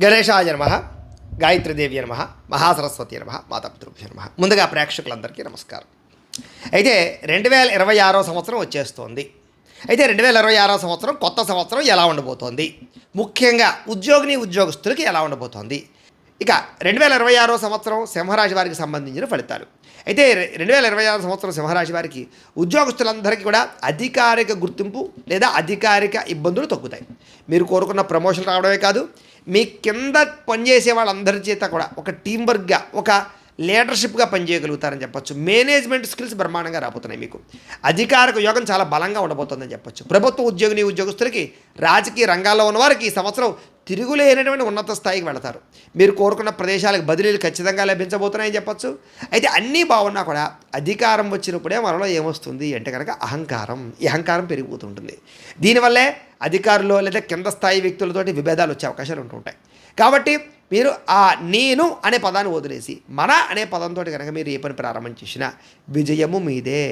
గణేశాయ నమ గాయత్రీదేవి నమ మహాసరస్వతి నమ మాతాపితృభ్య నమ. ముందుగా ప్రేక్షకులందరికీ నమస్కారం. అయితే రెండు వేల ఇరవై ఆరో సంవత్సరం వచ్చేస్తోంది. అయితే రెండు వేల ఇరవై ఆరో సంవత్సరం కొత్త సంవత్సరం ఎలా ఉండబోతోంది? ముఖ్యంగా ఉద్యోగిని ఉద్యోగస్తులకి ఎలా ఉండబోతోంది? ఇక రెండు వేల ఇరవై ఆరో సంవత్సరం సింహరాశి వారికి సంబంధించిన ఫలితాలు. అయితే రెండు వేల ఇరవై ఆరు సంవత్సరం సింహరాశి వారికి ఉద్యోగస్తులందరికీ కూడా అధికారిక గుర్తింపు లేదా అధికారిక ఇబ్బందులు తగ్గుతాయి. మీరు కోరుకున్న ప్రమోషన్ రావడమే కాదు మీ కింద పనిచేసే వాళ్ళందరి చేత కూడా ఒక టీం వర్క్గా ఒక లీడర్షిప్గా పనిచేయగలుగుతారని చెప్పొచ్చు. మేనేజ్మెంట్ స్కిల్స్ బ్రహ్మాండంగా రాబోతున్నాయి మీకు. అధికారిక యోగం చాలా బలంగా ఉండబోతుందని చెప్పొచ్చు. ప్రభుత్వ ఉద్యోగిని ఉద్యోగస్తులకి రాజకీయ రంగాల్లో ఉన్న వారికి ఈ సంవత్సరం తిరుగులేనటువంటి ఉన్నత స్థాయికి వెళతారు. మీరు కోరుకున్న ప్రదేశాలకు బదిలీలు ఖచ్చితంగా లభించబోతున్నాయని చెప్పచ్చు. అయితే అన్నీ బాగున్నా కూడా అధికారం వచ్చినప్పుడే మనలో ఏమొస్తుంది అంటే కనుక అహంకారం ఈ అహంకారం పెరిగిపోతుంటుంది. దీనివల్లే అధికారులు లేదా కింద స్థాయి వ్యక్తులతోటి విభేదాలు వచ్చే అవకాశాలు ఉంటుంటాయి కాబట్టి మీరు ఆ నేను అనే పదాన్ని వదిలేసి మన అనే పదంతో కనుక మీరు ఏ పని ప్రారంభం చేసినా విజయము మీదే.